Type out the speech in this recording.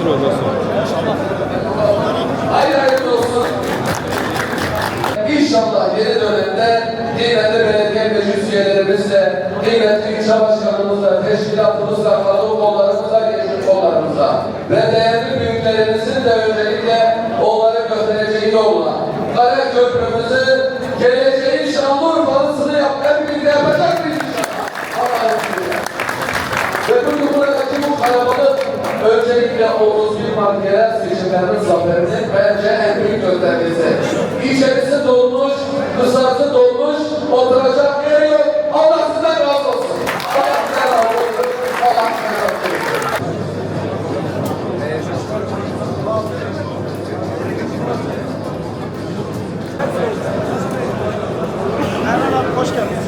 Bitsin ondan sonra. Hayırlı olsun. İnşallah yeni dönemde kıymetli belediye meclis üyelerimizle, kıymetli ilçe başkanımızla, teşkilatımızla, kadın kollarımızla, gençlik kollarımızla ve değerli büyüklerimizin de özellikle onları göstereceği yolla. Kara köprümüzü geleceğin Şanlıurfa'lısını yap, hep birlikte yapacak mıyız? Ve bu yumurtaki bu kalabalık öncelikle 31 Mart yerel seçimlerinin zaferinin bence en büyük göstergesi. İçerisi dolmuş, dışarısı dolmuş, oturacak yer yok. Allah sizden razı olsun. Allah sizden razı olsun. Allah sizden razı olsun. Erhan abi hoş geldin.